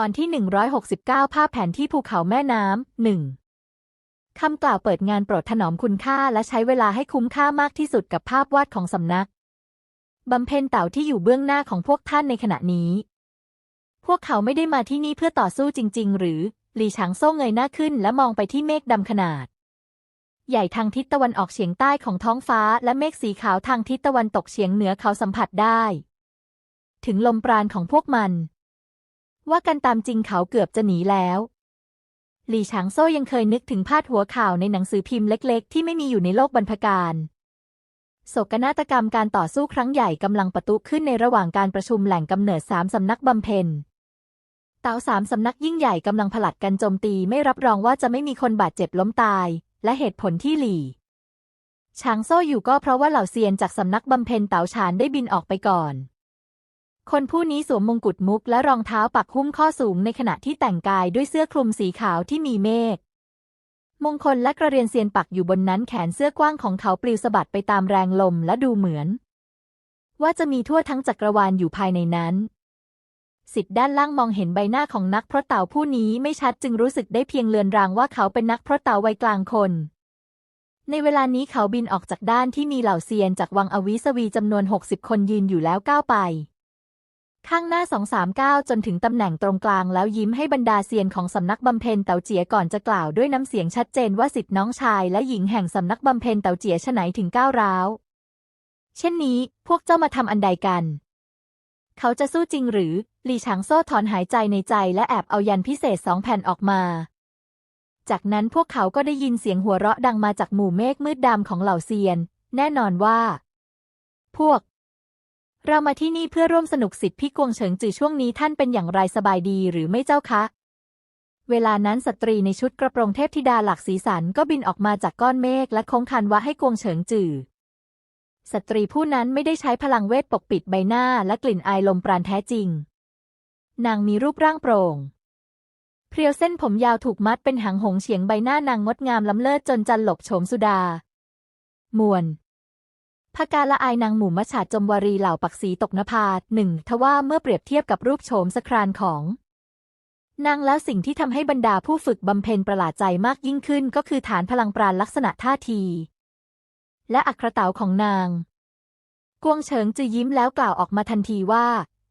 ตอนที่ 169 ภาพแผนที่ภูเขาแม่น้ำหนึ่งคำกล่าวเปิดงานโปรดถนอมคุณค่าและใช้เวลาให้คุ้มค่ามากที่สุดกับภาพวาดของสำนัก บำเพ็ญเต่าที่อยู่เบื้องหน้าของพวกท่านในขณะนี้ พวกเขาไม่ได้มาที่นี่เพื่อต่อสู้จริง ๆ หรือหลีฉางโซ่เงยหน้าขึ้นและมองไปที่เมฆดำขนาด ใหญ่ทางทิศตะวันออกเฉียงใต้ของท้องฟ้า และเมฆสีขาวทางทิศตะวันตกเฉียงเหนือเขาสัมผัสได้ ถึงลมปราณของพวกมัน ว่ากันตามจริงเขาเกือบจะหนีแล้ว หลี่ฉางโซ่ยังเคยนึกถึงพาดหัวข่าวในหนังสือพิมพ์เล็กๆ ที่ไม่มีอยู่ในโลกบรรพการโศกนาฏกรรมการต่อสู้ครั้งใหญ่กำลังประทุขึ้นในระหว่างการประชุมแหล่งกำเนิดสามสำนักบำเพ็ญเต๋าสามสำนักยิ่งใหญ่กำลังผลัดกันโจมตีไม่รับรองว่าจะไม่มีคนบาดเจ็บล้มตาย และเหตุผลที่หลี่ฉางโซ่อยู่ก็เพราะว่าเหล่าเซียนจากสำนักบำเพ็ญเต๋าฉานได้บินออกไปก่อน คนผู้นี้สวมมงกุฎมุกและรองเท้าปักหุ้มข้อสูงในขณะที่แต่งกายด้วยเสื้อคลุมสีขาวที่มีเมฆ มงคลและกระเรียนเซียนปักอยู่บนนั้นแขนเสื้อกว้างของเขาปลิวสะบัดไปตามแรงลมและดูเหมือน ว่าจะมีทั่วทั้งจักรวาลอยู่ภายในนั้น สิทธิ์ด้านล่างมองเห็นใบหน้าของนักพรตเต่าผู้นี้ไม่ชัดจึงรู้สึกได้เพียงเลือนรางว่าเขาเป็นนักพรตเต่าวัยกลางคนในเวลานี้เขาบินออกจากด้านที่มีเหล่าเซียนจากวังอวิสวีจำนวน 60 คนยืนอยู่แล้วก้าวไป ข้างหน้า 239 จนถึงตำแหน่งตรงกลางแล้วยิ้มให้บรรดาเซียนของสำนักบำเพ็ญเต๋าเจียก่อนจะกล่าวด้วยน้ำเสียงชัดเจนว่าสิทธิน้องชายและหญิงแห่งสำนักบำเพ็ญเต๋าเจียฉไหนถึงก้าวร้าว เช่นนี้พวกเจ้ามาทำอันใดกัน เขาจะสู้จริงหรือหลี่ฉางโซ่ถอนหายใจในใจและแอบเอายันพิเศษสองแผ่นออกมา จากนั้นพวกเขาก็ได้ยินเสียงหัวเราะดังมาจากหมู่เมฆมืดดำของเหล่าเซียน แน่นอนว่า พวก เรามาที่นี่เพื่อร่วมสนุกสิทธิพี่กวงเฉิงจือช่วงนี้ท่านเป็นอย่างไรสบายดีหรือไม่เจ้าคะ เวลานั้นสตรีในชุดกระโปรงเทพธิดาหลักสีสันก็บินออกมาจากก้อนเมฆและโค้งคันวะให้กวงเฉิงจือสตรีผู้นั้นไม่ได้ใช้พลังเวทปกปิดใบหน้าและกลิ่นอายลมปราณแท้จริง นางมีรูปร่างโปร่ง เพรียวเส้นผมยาวถูกมัดเป็นหางหงเฉียงใบหน้านางงดงามล้ำเลิศจนจันหลบโฉมสุดา มวล พกาละอายนางหมู่มัจฉาจมวารีเหล่าปักสีตกนภาหนึ่งทว่าเมื่อเปรียบเทียบกับรูปโฉมสครานของ นางแล้วสิ่งที่ทำให้บรรดาผู้ฝึกบำเพ็ญประหลาดใจมากยิ่งขึ้น ก็คือฐานพลังปราณลักษณะท่าที และอัครเต๋าของนาง กวงเฉิงจะยิ้มแล้วกล่าวออกมาทันทีว่า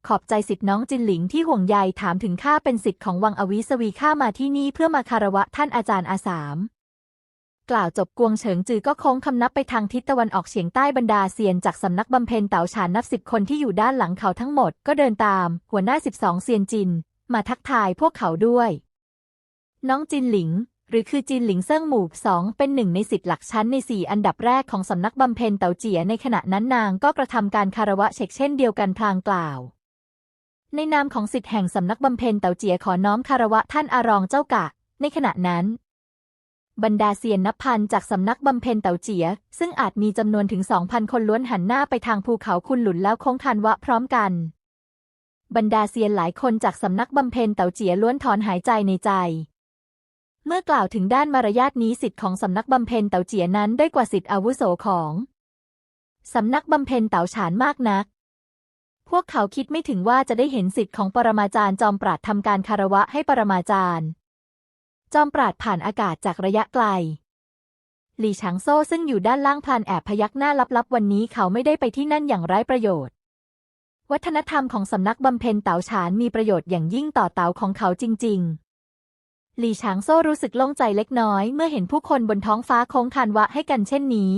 ขอบใจสิทธิ์น้องจินหลิงที่ห่วงใยถามถึงข้าเป็นสิทธิ์ของวังอวิสวีข้ามาที่นี่เพื่อมาคารวะท่านอาจารย์อาสาม กล่าวจบกวงเฉิงจือก็โค้งคำนับไปทางทิศตะวันออกเฉียงใต้บรรดาเซียนจากสำนักบำเพ็ญเต๋าฉานนับสิบคนที่อยู่ด้านหลังเขาทั้งหมดก็เดินตาม หัวหน้าสิบสองเซียนจิน มาทักทายพวกเขาด้วย น้องจินหลิง หรือคือจินหลิงเซิ่งหมู่สองเป็นหนึ่งในสิทธิ์หลักชั้นในสี่อันดับแรกของสำนักบำเพ็ญเต๋าเจียในขณะนั้นนางก็กระทำการคารวะเช็คเช่นเดียวกันพลางกล่าว ในนามของสิทธิแห่งสำนักบำเพ็ญเต๋าเจียขอน้อมคารวะท่านอารองเจ้ากะ ในขณะนั้น บรรดาเซียนนับพันจากสำนักบำเพ็ญเต๋าเจี๋ยซึ่งอาจมีจำนวนถึงสองพันคนล้วนหันหน้าไปทางภูเขาคุนหลุนแล้วโค้งคันวะพร้อมกัน บรรดาเซียนหลายคนจากสำนักบำเพ็ญเต๋าเจี๋ยล้วนถอนหายใจในใจ เมื่อกล่าวถึงด้านมารยาทนี้สิทธิ์ของสำนักบำเพ็ญเต๋าเจี๋ยนั้นได้กว่าสิทธิ์อาวุโสของสำนักบำเพ็ญเต๋าฉานมากนัก พวกเขาคิดไม่ถึงว่าจะได้เห็นสิทธิ์ของปรมาจารย์จอมปราดทำการคารวะให้ปรมาจารย์ จอมปราดผ่านอากาศจากระยะไกล หลี่ฉางโซ่ซึ่งอยู่ด้านล่างพลานแอบพยักหน้าลับๆ วันนี้เขาไม่ได้ไปที่นั่นอย่างไร้ประโยชน์ วัฒนธรรมของสำนักบำเพ็ญเต๋าฉานมีประโยชน์อย่างยิ่งต่อเต๋าของเขาจริง ๆ หลี่ฉางโซ่รู้สึกโล่งใจเล็กน้อย เมื่อเห็นผู้คนบนท้องฟ้าโค้งคานวะให้กันเช่นนี้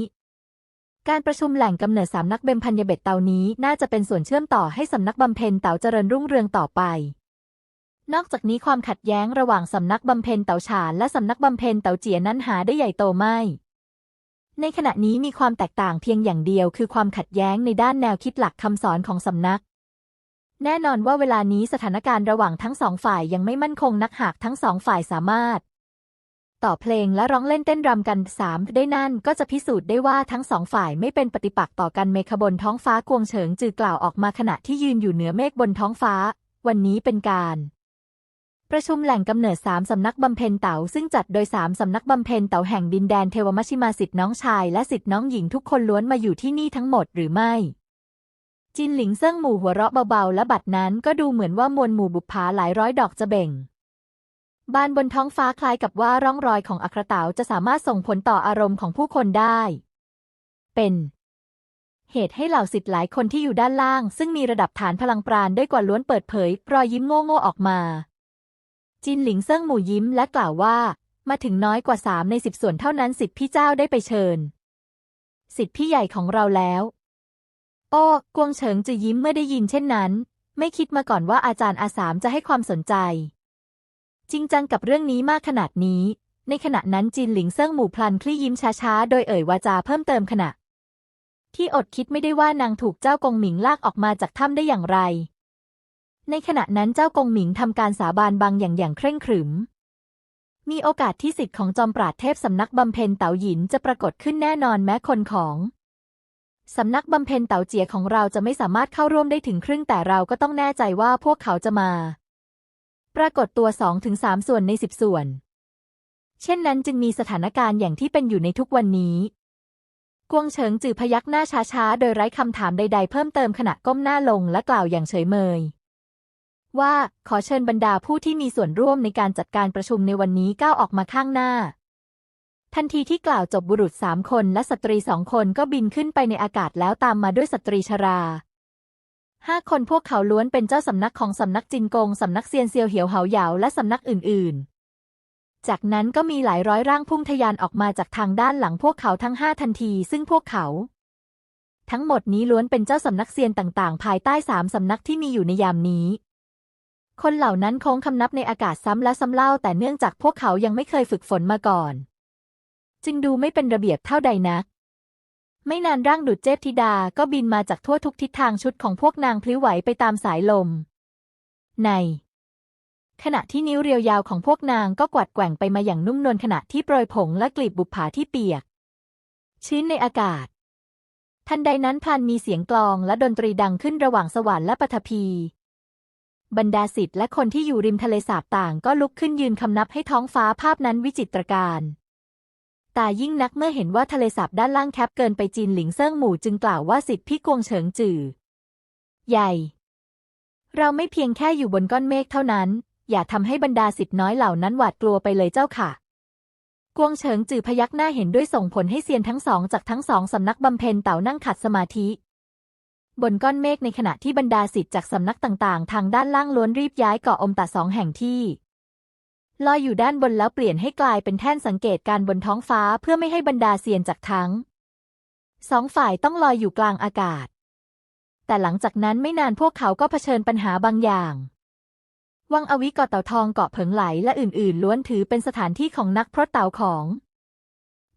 การประชุมแหล่งกำเนิดสามนักเบมพันยเบ็ดเตานี้น่าจะเป็นส่วนเชื่อมต่อให้สำนักบำเพ็ญเต๋าเจริญรุ่งเรืองต่อไป นอกจากนี้ความขัดแย้งระหว่างสำนักบำเพ็ญเต๋าฉานและสำนักบำเพ็ญเต๋าเจียนั้นหาได้ใหญ่โตไม่ ในขณะนี้มีความแตกต่างเพียงอย่างเดียว คือความขัดแย้งในด้านแนวคิดหลักคำสอนของสำนัก แน่นอนว่าเวลานี้สถานการณ์ระหว่างทั้งสองฝ่ายยังไม่มั่นคงนักหากทั้งสองฝ่ายสามารถ ต่อเพลงและร้องเล่นเต้นรำกันสามได้นั่นก็จะพิสูจน์ได้ว่าทั้งสองฝ่ายไม่เป็นปฏิปักษ์ต่อกันเมฆบนท้องฟ้ากวงเฉิงจือกล่าวออกมาขณะที่ยืนอยู่เหนือเมฆบนท้องฟ้า วันนี้เป็นการ ประชุมแหล่งกำเนิดสามสำนักบำเพ็ญเต๋าซึ่งจัดโดยสามสำนักบำเพ็ญเต๋าแห่งดินแดนเทวมัชชิมาสิทธิ์น้องชายและสิทธิ์น้องหญิงทุกคนล้วนมาอยู่ที่นี่ทั้งหมดหรือไม่ จินหลิงเซิ่งหมู่หัวเราะเบาๆ และบัดนั้นก็ดูเหมือนว่ามวลหมู่บุปผาหลายร้อยดอกจะเบ่ง บานบนท้องฟ้าคล้ายกับว่าร่องรอยของอัครเต๋าจะสามารถส่งผลต่ออารมณ์ของผู้คนได้ เป็นเหตุให้เหล่าสิทธิ์หลายคนที่อยู่ด้านล่าง ซึ่งมีระดับฐานพลังปราณด้วยกว่าล้วนเปิดเผย รอยยิ้มโง่ๆออกมา จินหลิงเซิ่งหมู่ยิ้มและกล่าวว่า มาถึงน้อยกว่าสามในสิบส่วนเท่านั้นสิทธิพี่เจ้าได้ไปเชิญ สิทธิพี่ใหญ่ของเราแล้ว โอ้กวงเฉิงจะยิ้มเมื่อได้ยินเช่นนั้น ไม่คิดมาก่อนว่าอาจารย์อาสามจะให้ความสนใจ จริงจังกับเรื่องนี้มากขนาดนี้ ในขณะนั้นจินหลิงเซิ่งหมู่พลันคลี่ยิ้มช้าๆ โดยเอ่ยวาจาเพิ่มเติมขณะ ที่อดคิดไม่ได้ว่านางถูกเจ้ากงหมิงลากออกมาจากถ้ำได้อย่างไร ในขณะนั้นเจ้ากงหมิงทำการสาบานบางอย่างอย่างเคร่งขรึม มีโอกาสที่สิทธิ์ของจอมปราดเทพสำนักบำเพ็ญเต๋าหยินจะปรากฏขึ้นแน่นอนแม้คนของสำนักบำเพ็ญเต๋าเจียของเราจะไม่สามารถเข้าร่วมได้ถึงครึ่งแต่เราก็ต้องแน่ใจว่าพวกเขาจะมา ปรากฏตัวสองถึงสามส่วนในสิบส่วน เช่นนั้นจึงมีสถานการณ์อย่างที่เป็นอยู่ในทุกวันนี้กวงเฉิงจือพยักหน้าช้าๆ โดยไร้คำถามใดๆเพิ่มเติมขณะก้มหน้าลงและกล่าวอย่างเฉยเมย ว่าขอเชิญบรรดาผู้ที่มีส่วนร่วมในการจัดการประชุมในวันนี้ก้าวออกมาข้างหน้า ทันทีที่กล่าวจบบุรุษสามคนและสตรีสองคนก็บินขึ้นไปในอากาศแล้วตามมาด้วยสตรีชราห้าคนพวกเขาล้วนเป็นเจ้าสำนักของสำนักจินกงสำนักเซียนเซียวเหียวเหาเหยาและสำนักอื่น ๆ จากนั้นก็มีหลายร้อยร่างพุ่งทะยานออกมาจากทางด้านหลังพวกเขาทั้งห้าทันที ซึ่งพวกเขา ทั้งหมดนี้ล้วนเป็นเจ้าสำนักเซียนต่าง ๆ ภายใต้สามสำนักที่มีอยู่ในยามนี้ คนเหล่านั้นโค้งคำนับในอากาศซ้ำและซ้ำเล่า แต่เนื่องจากพวกเขายังไม่เคยฝึกฝนมาก่อน จึงดูไม่เป็นระเบียบเท่าใดนัก ไม่นานร่างดุจเจพธิดาก็บินมาจากทั่วทุกทิศทางชุดของพวกนางพลิ้วไหวไปตามสายลม ใน ขณะที่นิ้วเรียวยาวของพวกนางก็กวัดแกว่งไปมาอย่างนุ่มนวลขณะที่โปรยผงและกลีบบุปผาที่เปียก ชื้นในอากาศ ทันใดนั้นพลันมีเสียงกลองและดนตรีดังขึ้นระหว่างสวรรค์และปฐพี บรรดาศิษย์และคนที่อยู่ริมทะเลสาบต่างก็ลุกขึ้นยืนคำนับให้ท้องฟ้าภาพนั้นวิจิตรการตายิ่งนักเมื่อเห็นว่าทะเลสาบด้านล่างแคบเกินไปจีนหลิงเซิ่งหมู่จึงกล่าวว่าสิทธิพี่กวงเฉิงจือ ใหญ่ เราไม่เพียงแค่อยู่บนก้อนเมฆเท่านั้น อย่าทำให้บรรดาสิทธิ์น้อยเหล่านั้นหวาดกลัวไปเลยเจ้าค่ะ กวงเฉิงจือพยักหน้าเห็นด้วยส่งผลให้เซียนทั้งสองจากทั้งสองสำนักบำเพ็ญเต่านั่งขัดสมาธิ บนก้อนเมฆในขณะที่บรรดาสิทธิ์จากสำนักต่างๆ ทางด้านล่างล้วนรีบย้ายเกาะอมตะสองแห่งที่ลอยอยู่ด้านบนแล้วเปลี่ยนให้กลายเป็นแท่นสังเกตการบนท้องฟ้าเพื่อไม่ให้บรรดาเซียนจากทั้งสองฝ่ายต้องลอยอยู่กลางอากาศ แต่หลังจากนั้นไม่นานพวกเขาก็เผชิญปัญหาบางอย่าง วังอวิเกาะเต่าทองเกาะเผิงไหลและอื่นๆ ล้วนถือเป็นสถานที่ของนักพรตเต่าของ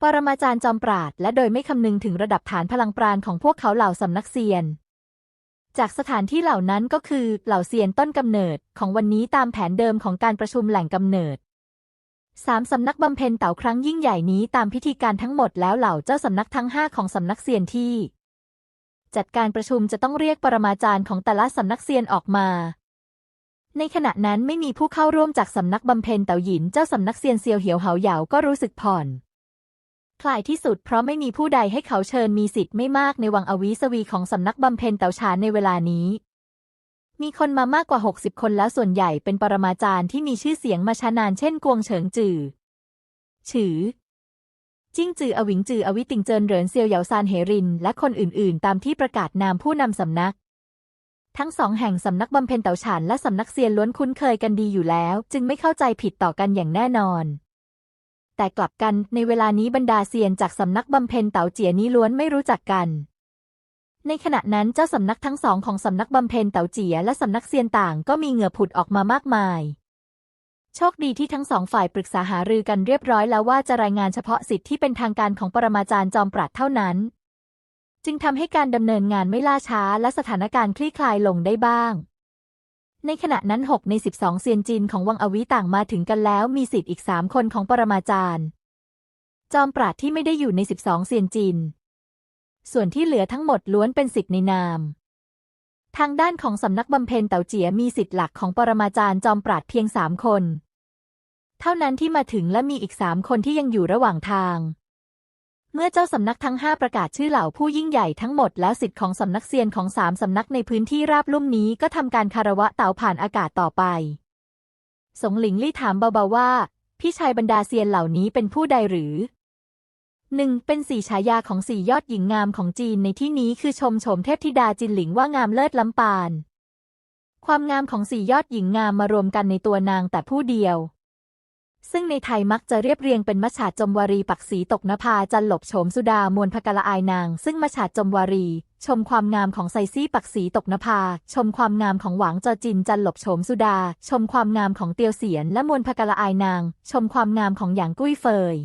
ปรมาจารย์จอมปราดและโดยไม่คำนึงถึงระดับฐานพลังปราณของพวกเขาเหล่าสำนักเซียน จากสถานที่เหล่านั้นก็คือเหล่าเซียนต้นกำเนิดของวันนี้ตามแผนเดิมของการประชุมแหล่งกำเนิดสามสำนักบำเพ็ญเต่าครั้งยิ่งใหญ่นี้ตามพิธีการทั้งหมดแล้วเหล่าเจ้าสำนักทั้งห้าของสำนักเซียนที่ จัดการประชุมจะต้องเรียกปรมาจารย์ของแต่ละสำนักเซียนออกมา ในขณะนั้นไม่มีผู้เข้าร่วมจากสำนักบำเพ็ญเต่าหยินเจ้าสำนักเซียนเซียวเหียวเหาเหยาก็รู้สึกผ่อน คลายที่สุดเพราะไม่มีผู้ใดให้เขาเชิญมีสิทธิ์ไม่มากในวังอวิสวีของสำนักบำเพ็ญเต่าชานในเวลานี้ มีคนมามากกว่า 60 คนแล้วส่วนใหญ่เป็นปรมาจารย์ที่มีชื่อเสียงมาช้านานเช่นกวงเฉิงจือฉือจิ้งจืออวิงจืออวิติงเจินเหรินเซียวเหยาซานเหริน และคนอื่น ๆ ตามที่ประกาศนามผู้นำสำนัก ทั้งสองแห่งสำนักบำเพ็ญเต่าฉานและสำนักเซียนล้วนคุ้นเคยกันดีอยู่แล้ว จึงไม่เข้าใจผิดต่อกันอย่างแน่นอน แต่กลับกันในเวลานี้บรรดาเซียนจากสำนักบำเพ็ญเต่าเจียนี้ล้วนไม่รู้จักกัน ในขณะนั้นเจ้าสำนักทั้งสองของสำนักบำเพ็ญเต่าเจียและสำนักเซียนต่างก็มีเหงื่อผุดออกมามากมาย โชคดีที่ทั้งสองฝ่ายปรึกษาหารือกันเรียบร้อยแล้วว่าจะรายงานเฉพาะสิทธิ์ที่เป็นทางการของปรมาจารย์จอมปราดเท่านั้น จึงทำให้การดำเนินงานไม่ล่าช้าและสถานการณ์คลี่คลายลงได้บ้าง ในขณะนั้นหกในสิบสองเซียนจีนของวังอวิต่างมาถึงกันแล้วมีสิทธิ์อีกสามคนของปรมาจารย์ จอมปราดที่ไม่ได้อยู่ในสิบสองเซียนจีน ส่วนที่เหลือทั้งหมดล้วนเป็นสิทธิ์ในนาม ทางด้านของสำนักบำเพ็ญเต่าเจียมีสิทธิ์หลักของปรมาจารย์จอมปราดเพียงสามคน เท่านั้นที่มาถึงและมีอีกสามคนที่ยังอยู่ระหว่างทาง เมื่อเจ้าสำนักทั้งห้าประกาศชื่อเหล่าผู้ยิ่งใหญ่ทั้งหมดแล้วสิทธิ์ของสำนักเซียนของสามสำนักในพื้นที่ราบลุ่มนี้ก็ทำการคารวะเต่าผ่านอากาศต่อไป สงหลิงลี่ถามเบาๆว่า พี่ชายบรรดาเซียนเหล่านี้เป็นผู้ใดหรือหนึ่งเป็นสี่ฉายาของสี่ยอดหญิงงามของจีนในที่นี้คือชมโฉมเทพธิดาจินหลิงว่างามเลิศล้ำปาน ความงามของสี่ยอดหญิงงามมารวมกันในตัวนางแต่ผู้เดียว ซึ่งในไทยมักจะเรียบเรียงเป็นมัจฉาจมวารีปักสีตกนภาจันหลบโฉมสุดามวลพกละอายนาง ซึ่งมัจฉาจมวารี ชมความงามของไซซี่ปักสีตกนภา ชมความงามของหวางจอจินจันหลบโฉมสุดา ชมความงามของเตียวเสียนและมวลพกละอายนาง ชมความงามของหยางกุ้ยเฟย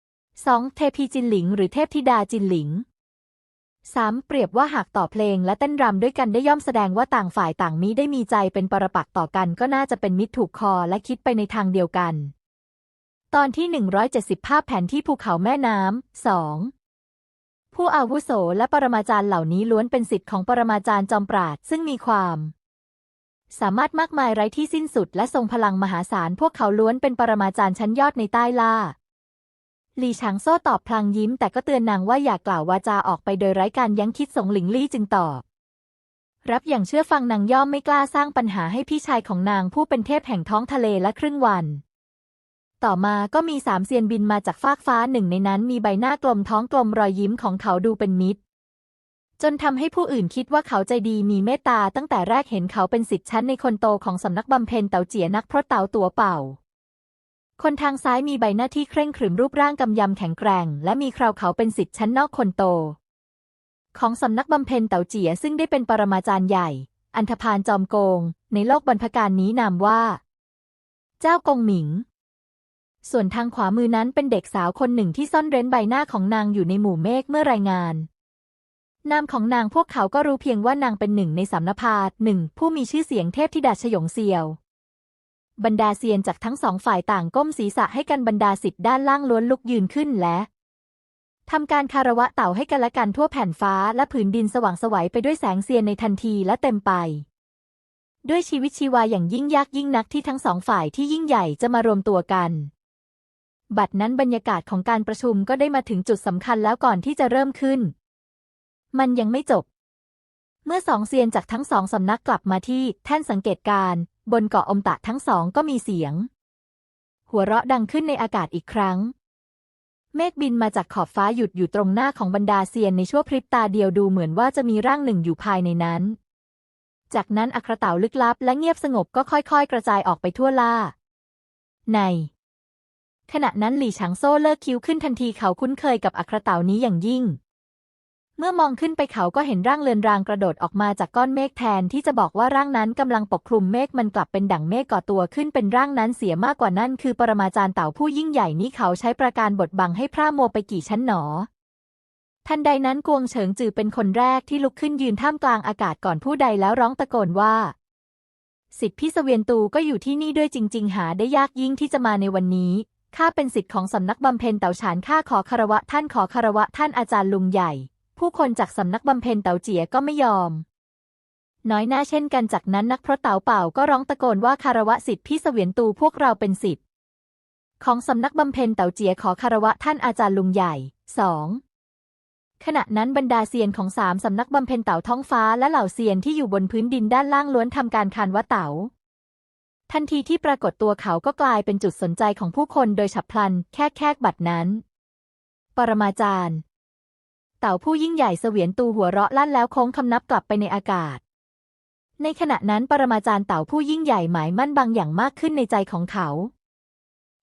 2. เทพีจินหลิง หรือเทพธิดาจินหลิง 3. เปรียบว่าหากต่อเพลงและเต้นรำด้วยกันได้ย่อมแสดงว่าต่างฝ่ายต่างมิได้มีใจเป็นปรปักษ์ต่อกันก็น่าจะเป็นมิตรถูกคอและคิดไปในทางเดียวกัน ตอนที่ 170 ภาพแผนที่ภูเขาแม่น้ำ 2. ผู้อาวุโสและปรมาจารย์เหล่านี้ล้วนเป็นสิทธิ์ของปรมาจารย์จอมปราดซึ่งมีความ สามารถมากมายไร้ที่สิ้นสุดและทรงพลังมหาศาลพวกเขาล้วนเป็นปรมาจารย์ชั้นยอดในใต้ล่าหลี่ฉางโซ่ตอบพลางยิ้มแต่ก็เตือนนางว่าอย่ากล่าววาจาออกไปโดยไร้การยั้งคิดสงหลิงลี่จึงตอบ รับอย่างเชื่อฟังนางย่อมไม่กล้าสร้างปัญหาให้พี่ชายของนางผู้เป็นเทพแห่งท้องทะเลและครึ่งวัน ต่อมาก็มีสามเซียนบินมาจากฟากฟ้าหนึ่งในนั้นมีใบหน้ากลมท้องกลมรอยยิ้มของเขาดูเป็นมิตร จนทำให้ผู้อื่นคิดว่าเขาใจดีมีเมตตาตั้งแต่แรกเห็นเขาเป็นสิทธิ์ชั้นในคนโตของสำนักบำเพ็ญเต่าเจียนักเพราะเต่าตัวเป่า คนทางซ้ายมีใบหน้าที่เคร่งขรึมรูปร่างกำยำแข็งแกร่ง และมีคราวเขาเป็นสิทธิ์ชั้นนอกคนโต ของสำนักบำเพ็ญเต่าเจียซึ่งได้เป็นปรมาจารย์ใหญ่ อันธพาลจอมโกง ในโลกบรรพการนี้นามว่า เจ้ากงหมิง ส่วนทางขวามือนั้นเป็นเด็กสาวคนหนึ่งที่ซ่อนเร้นใบหน้าของนางอยู่ในหมู่เมฆเมื่อรายงาน นามของนางพวกเขาก็รู้เพียงว่านางเป็นหนึ่งในสำนภาหนึ่งผู้มีชื่อเสียงเทพธิดาชยงเซียว บรรดาเซียนจากทั้งสองฝ่ายต่างก้มศีรษะให้กันบรรดาสิทธิ์ด้านล่างล้วนลุกยืนขึ้นและทำการคารวะเต่าให้กันและกันทั่วแผ่นฟ้าและผืนดินสว่างสวัยไปด้วยแสงเซียนในทันทีและเต็มไปด้วยชีวิตชีวาอย่างยิ่งยากยิ่งนักที่ทั้งสองฝ่ายที่ยิ่งใหญ่จะมารวมตัวกัน บัดนั้นบรรยากาศของการประชุมก็ได้มาถึงจุดสำคัญแล้วก่อนที่จะเริ่มขึ้น มันยังไม่จบ เมื่อสองเซียนจากทั้งสองสำนักกลับมาที่แท่นสังเกตการณ์บนเกาะอมตะทั้งสองก็มีเสียง หัวเราะดังขึ้นในอากาศอีกครั้ง เมฆบินมาจากขอบฟ้าหยุดอยู่ตรงหน้าของบรรดาเซียนในชั่วพริบตาเดียวดูเหมือนว่าจะมีร่างหนึ่งอยู่ภายในนั้น จากนั้นอัครเต่าลึกลับและเงียบสงบก็ค่อย ๆ กระจายออกไปทั่วล่า ใน ขณะนั้นหลี่ฉางโซ่เลิกคิ้วขึ้นทันทีเขาคุ้นเคยกับอัครเต่านี้อย่างยิ่ง เมื่อมองขึ้นไปเขาก็เห็นร่างเลือนรางกระโดดออกมาจากก้อนเมฆแทนที่จะบอกว่าร่างนั้นกำลังปกคลุมเมฆมันกลับเป็นดั่งเมฆก่อตัวขึ้นเป็นร่างนั้นเสียมากกว่านั่นคือปรมาจารย์เต่าผู้ยิ่งใหญ่นี้เขาใช้ประการบทบังให้พร่ามัวไปกี่ชั้นหนอทันใดนั้นกวงเฉิงจือเป็นคนแรกที่ลุกขึ้นยืนท่ามกลางอากาศก่อนผู้ใดแล้วร้องตะโกนว่า สิทธิพี่เสวียนตูก็อยู่ที่นี่ด้วยจริง ๆ หาได้ยากยิ่งที่จะมาในวันนี้ ข้าเป็นสิทธิ์ของสำนักบำเพ็ญเต่าฉานข้าขอคารวะท่านขอคารวะท่านอาจารย์ลุงใหญ่ ผู้คนจากสำนักบำเพ็ญเต่าเจียก็ไม่ยอม น้อยหน้าเช่นกันจากนั้นนักพรตเต่าเป่าก็ร้องตะโกนว่าคารวะสิทธิ์พี่เสวียนตูพวกเราเป็นสิทธิ์ของสำนักบำเพ็ญเต่าเจียขอคารวะท่านอาจารย์ลุงใหญ่สองขณะนั้นบรรดาเซียนของสามสำนักบำเพ็ญเต่าท้องฟ้าและเหล่าเซียนที่อยู่บนพื้นดินด้านล่างล้วนทำการคานวะเต่า ทันทีที่ปรากฏตัวเขาก็กลายเป็นจุดสนใจของผู้คนโดยฉับพลัน แค่แค่บัดนั้น ปรมาจารย์ เต่าผู้ยิ่งใหญ่เสวียนตูหัวเราะลั่นแล้วโค้งคำนับกลับไปในอากาศ ในขณะนั้นปรมาจารย์เต่าผู้ยิ่งใหญ่หมายมั่นบางอย่างมากขึ้นในใจของเขา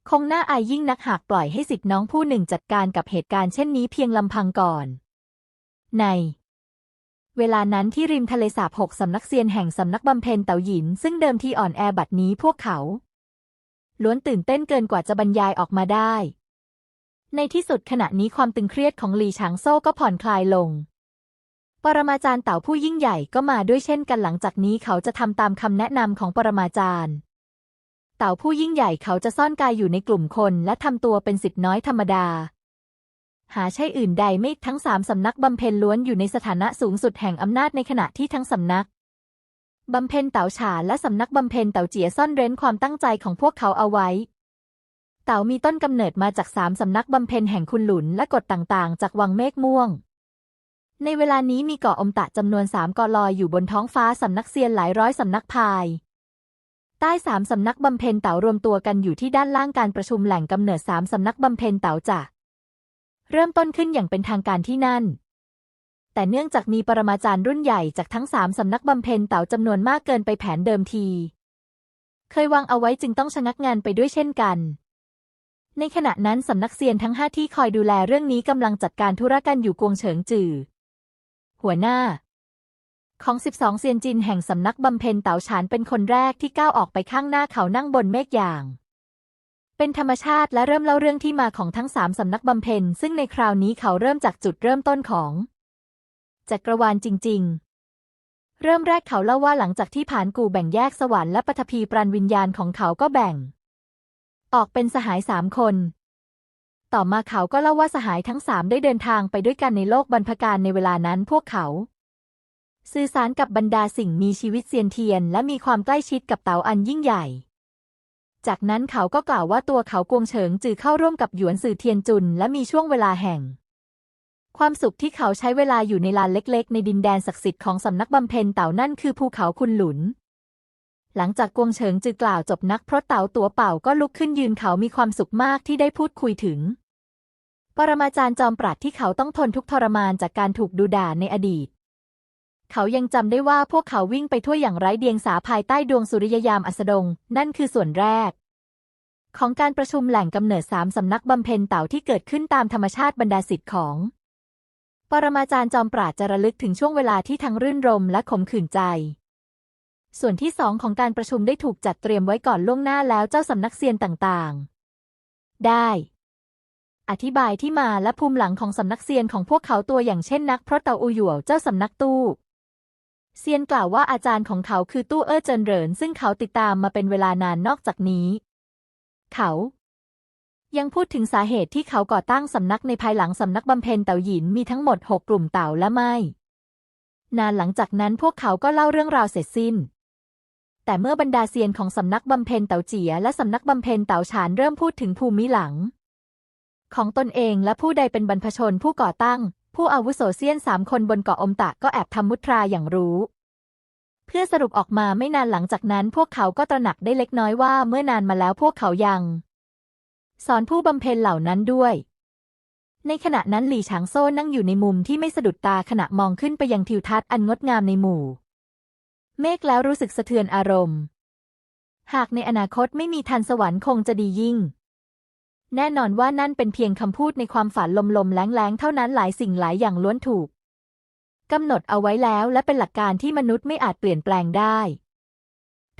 คงน่าอายยิ่งนักหากปล่อยให้สิทธิน้องผู้หนึ่งจัดการกับเหตุการณ์เช่นนี้เพียงลำพังก่อน ใน เวลานั้นที่ริมทะเลสาบหกสำนักเซียนแห่งสำนักบำเพ็ญเต่าหยิน ซึ่งเดิมทีอ่อนแอบัดนี้พวกเขา ล้วนตื่นเต้นเกินกว่าจะบรรยายออกมาได้ ในที่สุดขณะนี้ความตึงเครียดของหลีฉางโซ่ก็ผ่อนคลายลง ปรมาจารย์เต่าผู้ยิ่งใหญ่ก็มาด้วยเช่นกันหลังจากนี้เขาจะทำตามคำแนะนำของปรมาจารย์ เต่าผู้ยิ่งใหญ่เขาจะซ่อนกายอยู่ในกลุ่มคนและทำตัวเป็นสิทธิ์น้อยธรรมดา หาใช่อื่นใดไม่ทั้งสามสำนักบำเพ็ญล้วนอยู่ในสถานะสูงสุดแห่งอำนาจในขณะที่ทั้งสำนักบำเพ็ญเต่าฉาและสำนักบำเพ็ญเต่าเจียซ่อนเร้นความตั้งใจของพวกเขาเอาไว้ เต๋ามีต้นกำเนิดมาจากสามสำนักบำเพ็ญแห่งคุณหลุนและกฎต่างๆ จากวังเมฆม่วง ในเวลานี้มีเกาะอมตะจำนวนสามเกาะลอยอยู่บนท้องฟ้าสำนักเซียนหลายร้อยสำนักพาย ใต้สามสำนักบำเพ็ญเต๋ารวมตัวกันอยู่ที่ด้านล่างการประชุมแหล่งกำเนิดสามสำนักบำเพ็ญเต๋าจะ เริ่มต้นขึ้นอย่างเป็นทางการที่นั่น แต่เนื่องจากมีปรมาจารย์รุ่นใหญ่จากทั้งสามสำนักบำเพ็ญเต๋าจำนวนมากเกินไปแผนเดิมที เคยวางเอาไว้จึงต้องชะงักงานไปด้วยเช่นกันในขณะนั้นสำนักเซียนทั้งห้าที่คอยดูแลเรื่องนี้กำลังจัดการธุรกันอยู่กวงเฉิงจือ หัวหน้า ของ 12 เซียนจินแห่งสำนักบำเพ็ญเต๋าฉานเป็นคนแรกที่ก้าวออกไปข้างหน้าเขานั่งบนเมฆอย่าง เป็นธรรมชาติและเริ่มเล่าเรื่องที่มาของทั้งสามสำนักบำเพ็ญซึ่งในคราวนี้เขาเริ่มจากจุดเริ่มต้นของ จักรวาลจริง ๆ เริ่มแรกเขาเล่าว่าหลังจากที่ผานกูแบ่งแยกสวรรค์และปฐพีปราณวิญญาณของเขาก็แบ่ง ออกเป็นสหายสามคน ต่อมาเขาก็เล่าว่าสหายทั้งสามได้เดินทางไปด้วยกันในโลกบรรพการในเวลานั้นพวกเขาสื่อสารกับบรรดาสิ่งมีชีวิตเซียนเทียน และมีความใกล้ชิดกับเต๋าอันยิ่งใหญ่ จากนั้นเขาก็กล่าวว่าตัวเขากวงเฉิงจือเข้าร่วมกับหยวนสื่อเทียนจุน และมีช่วงเวลาแห่ง ความสุขที่เขาใช้เวลาอยู่ในลานเล็ก ๆ ในดินแดนศักดิ์สิทธิ์ของสำนักบำเพ็ญเต่านั่นคือภูเขาคุณหลุน หลังจากกวงเฉิงจือกล่าวจบนักเพราะเต่าตัวเป่าก็ลุกขึ้นยืนเขามีความสุขมากที่ได้พูดคุยถึง ปรมาจารย์จอมปราดที่เขาต้องทนทุกทรมานจากการถูกดูด่าในอดีตเขายังจำได้ว่าพวกเขาวิ่งไปทั่วอย่างไร้เดียงสาภายใต้ดวงสุริยยามอัสดง นั่นคือส่วนแรก ของการประชุมแหล่งกำเนิดสามสำนักบำเพ็ญเต่าที่เกิดขึ้นตามธรรมชาติบรรดาสิทธิ์ของ ปรมาจารย์จอมปราดจะระลึกถึงช่วงเวลาที่ทั้งรื่นรมและขมขื่นใจ ส่วนที่สองของการประชุมได้ถูกจัดเตรียมไว้ก่อนล่วงหน้าแล้วเจ้าสำนักเซียนต่างๆ ได้อธิบายที่มาและภูมิหลังของสำนักเซียนของพวกเขาตัวอย่างเช่นนัก เพราะเตาอูหยวเจ้าสำนักตู้เซียนกล่าวว่าอาจารย์ของเขาคือตู้เอ้อเจินเหรินซึ่งเขาติดตามมาเป็นเวลานานนอกจากนี้ เขา ยังพูดถึงสาเหตุที่เขาก่อตั้งสำนักในภายหลังสำนักบำเพ็ญเต่าหยินมีทั้งหมดหกกลุ่มเต่าและไม่ นานหลังจากนั้นพวกเขาก็เล่าเรื่องราวเสร็จสิ้น แต่เมื่อบรรดาเซียนของสำนักบำเพ็ญเต่าเจียและสำนักบำเพ็ญเต่าฉานเริ่มพูดถึงภูมิหลัง ของตนเองและผู้ใดเป็นบรรพชนผู้ก่อตั้ง ผู้อาวุโสเซียนสามคนบนเกาะอมตะก็แอบทำมุตราอย่างรู้ เพื่อสรุปออกมาไม่นานหลังจากนั้นพวกเขาก็ตระหนักได้เล็กน้อยว่าเมื่อนานมาแล้วพวกเขายัง สอนผู้บำเพ็ญเหล่านั้นด้วย ในขณะนั้นหลี่ฉางโซ่นั่งอยู่ในมุมที่ไม่สะดุดตาขณะมองขึ้นไปยังทิวทัศน์อันงดงามในหมู่ เมฆแล้วรู้สึกสะเทือนอารมณ์ หากในอนาคตไม่มีทันสวรรค์คงจะดียิ่ง แน่นอนว่านั่นเป็นเพียงคำพูดในความฝันลมๆแล้งๆ เท่านั้นหลายสิ่งหลายอย่างล้วนถูก กำหนดเอาไว้แล้วและเป็นหลักการที่มนุษย์ไม่อาจเปลี่ยนแปลงได้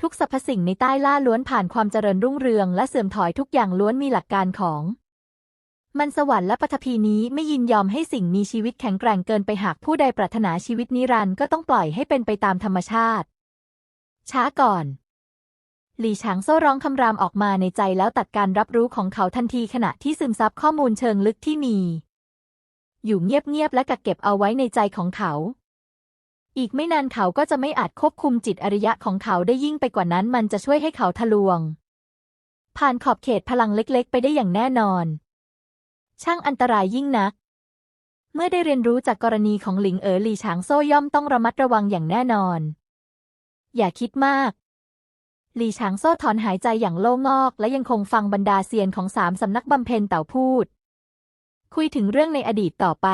ทุกสรรพสิ่งในใต้ล่าล้วนผ่านความเจริญรุ่งเรืองและเสื่อมถอยทุกอย่างล้วนมีหลักการของ มันสวรรค์และปฐพีนี้ไม่ยินยอมให้สิ่งมีชีวิตแข็งแกร่งเกินไปหากผู้ใดปรารถนาชีวิตนิรันดร์ก็ต้องปล่อยให้เป็นไปตามธรรมชาติ ช้าก่อนหลี่ฉางโซ่ร้องคำรามออกมาในใจแล้วตัดการรับรู้ของเขาทันทีขณะที่ซึมซับข้อมูลเชิงลึกที่มี อยู่เงียบๆและกักเก็บเอาไว้ในใจของเขา อีกไม่นานเขาก็จะไม่อาจควบคุมจิตอริยะของเขาได้ยิ่งไปกว่านั้นมันจะช่วยให้เขาทะลวง ผ่านขอบเขตพลังเล็กๆ ไปได้อย่างแน่นอน ช่างอันตรายยิ่งนัก เมื่อได้เรียนรู้จากกรณีของหลิงเอ๋อหลี่ฉางโซ่ย่อมต้องระมัดระวังอย่างแน่นอน อย่าคิดมากหลี่ฉางโซ่ถอนหายใจอย่างโล่งอก และยังคงฟังบรรดาเซียนของสามสำนักบำเพ็ญเต่าพูด คุยถึงเรื่องในอดีตต่อไป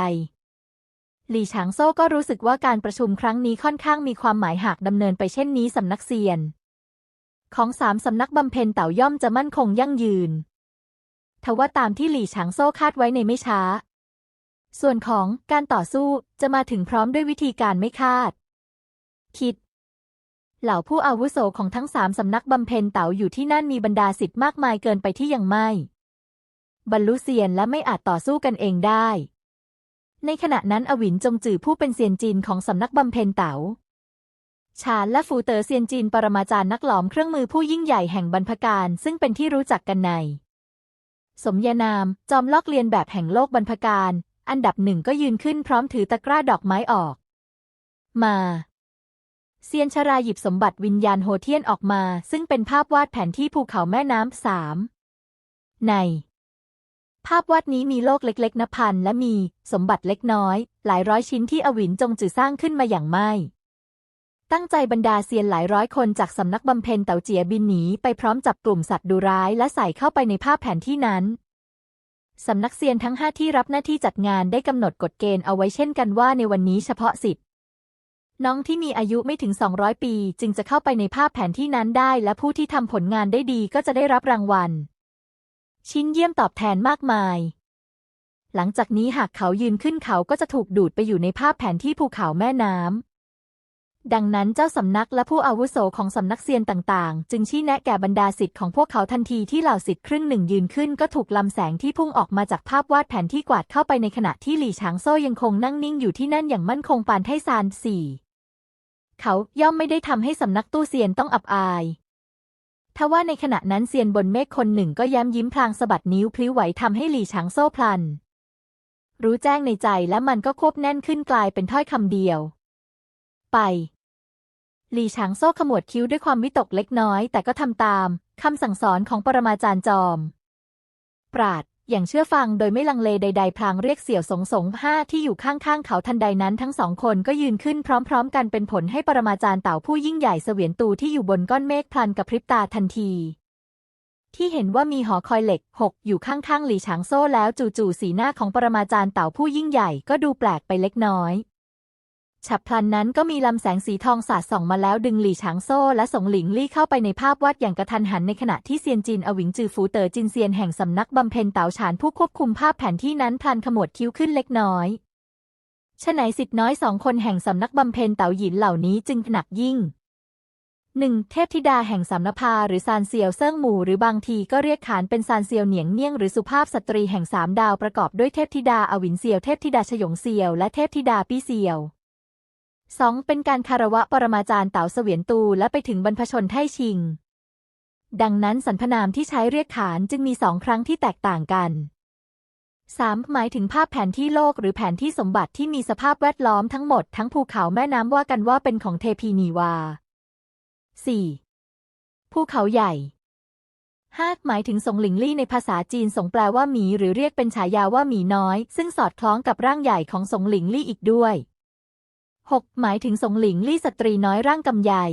หลี่ฉางโซ่ก็รู้สึกว่าการประชุมครั้งนี้ค่อนข้างมีความหมายหากดำเนินไปเช่นนี้สำนักเซียน ของสามสำนักบำเพ็ญเต่าย่อมจะมั่นคงยั่งยืน ทว่าตามที่หลี่ฉางโซ่คาดไว้ในไม่ช้า ส่วนของการต่อสู้จะมาถึงพร้อมด้วยวิธีการไม่คาด คิด เหล่าผู้อาวุโสของทั้งสามสำนักบำเพ็ญเต๋าอยู่ที่นั่นมีบรรดาสิทธิ์มากมายเกินไปที่ยังไม่ บรรลุเซียนและไม่อาจต่อสู้กันเองได้ ในขณะนั้นอวินจงจือผู้เป็นเซียนจีนของสำนักบำเพ็ญเต๋าชานและฟูเตอ๋อเซียนจีนปรมาจารย์นักหลอมเครื่องมือผู้ยิ่งใหญ่แห่งบรรพการ ซึ่งเป็นที่รู้จักกันใน สมญานาม จอมลอกเลียนแบบแห่งโลกบรรพการ อันดับหนึ่งก็ยืนขึ้นพร้อมถือตะกร้าดอกไม้ออก มาเซียนชราหยิบสมบัติวิญญาณโฮเทียนออกมา ซึ่งเป็นภาพวาดแผนที่ภูเขาแม่น้ำสามใน ภาพวาดนี้มีโลกเล็ก ๆนพันและมีสมบัติเล็กน้อย หลายร้อยชิ้นที่อวินจงจือสร้างขึ้นมาอย่างไม่ ตั้งใจบรรดาเซียนหลายร้อยคนจากสำนักบำเพ็ญเต่าเจียบินหนีไปพร้อมจับกลุ่มสัตว์ดุร้ายและใส่เข้าไปในภาพแผนที่นั้นสำนักเซียนทั้งห้าที่รับหน้าที่จัดงานได้กำหนดกฎเกณฑ์เอาไว้เช่นกันว่าในวันนี้เฉพาะสิบน้องที่มีอายุไม่ถึง 200 ปี จึงจะเข้าไปในภาพแผนที่นั้นได้ และผู้ที่ทำผลงานได้ดีก็จะได้รับรางวัล ชิ้นเยี่ยมตอบแทนมากมาย หลังจากนี้หากเขายืนขึ้นเขาก็จะถูกดูดไปอยู่ในภาพแผนที่ภูเขาแม่น้ำ ดังนั้นเจ้าสำนักและผู้อาวุโสของสำนักเซียนต่างๆ จึงชี้แนะแก่บรรดาสิทธิ์ของพวกเขาทันทีที่เหล่าสิทธิ์ครึ่งหนึ่งยืนขึ้นก็ถูกลำแสงที่พุ่งออกมาจากภาพวาดแผนที่กวาดเข้าไปในขณะที่หลี่ช้างโซ่ยังคงนั่งนิ่งอยู่ที่นั่นอย่างมั่นคงปานไทซานสี่เขาย่อมไม่ได้ทำให้สำนักตู้เซียนต้องอับอาย ทว่าในขณะนั้นเซียนบนเมฆคนหนึ่งก็ย้มยิ้มพลางสะบัดนิ้วพลิ้วไหวทำให้หลี่ช้างโซ่พลัน รู้แจ้งในใจและมันก็ควบแน่นขึ้นกลายเป็นถ้อยคำเดียว ไป หลี่ช้างโซ่ขมวดคิ้วด้วยความวิตกเล็กน้อย แต่ก็ทำตามคำสั่งสอนของปรมาจารย์จอม ปราด อย่างเชื่อฟังโดยไม่ลังเลใด ๆ พลางเรียกเสี่ยวสงสงห้าที่อยู่ข้างๆเขาทันใดนั้นทั้งสองคนก็ยืนขึ้นพร้อม ๆ กันเป็นผลให้ปรมาจารย์เต่าผู้ยิ่งใหญ่เสวียนตูที่อยู่บนก้อนเมฆพลันกับพริบตาทันที ที่เห็นว่ามีหอคอยเหล็กหกอยู่ข้างๆหลี่ฉางโซ่แล้วจู่ๆสีหน้าของปรมาจารย์เต่าผู้ยิ่งใหญ่ก็ดูแปลกไปเล็กน้อย ฉับพลันนั้นก็มีลำแสงสีทองสาดส่องมาแล้วดึงหลี่ฉางโซ่และสงหลิงลี่เข้าไปในภาพวาดอย่างกระทันหันในขณะที่เซียนจินอวิงจือฟูเตอจินเซียนแห่งสำนักบำเพ็ญเต๋าฉานผู้ควบคุมภาพแผนที่นั้นพลันขมวดคิ้วขึ้นเล็กน้อยฉะไหนสิทธิ์น้อยสองคนแห่งสำนักบำเพ็ญเต๋าหยินเหล่านี้จึงหนักยิ่งหนึ่งเทพธิดาแห่งสำนภาหรือซานเซียวเซิ่งหมู่หรือบางทีก็เรียกขานเป็นซานเซียวเหนียงเนียงหรือสุภาพสตรีแห่งสามดาวประกอบด้วยเทพธิดาอวินเซียวเทพธิดาชยงเซียวและเทพธิดาปี้เซียว 2. เป็นการคารวะปรมาจารย์เต๋าเสวียนตูและไปถึงบรรพชนไท่ชิง ดังนั้นสรรพนามที่ใช้เรียกขานจึงมีสองครั้งที่แตกต่างกัน 3. หมายถึงภาพแผนที่โลกหรือแผนที่สมบัติที่มีสภาพแวดล้อมทั้งหมดทั้งภูเขาแม่น้ำว่ากันว่าเป็นของเทพีนีวา 4. ภูเขาใหญ่ 5. หมายถึงสงหลิงลี่ในภาษาจีนสงแปลว่าหมีหรือเรียกเป็นฉายาว่าหมีน้อย ซึ่งสอดคล้องกับร่างใหญ่ของสงหลิงลี่อีกด้วย 6. หมายถึงสงหลิงลี่สตรีน้อยร่างกำใหญ่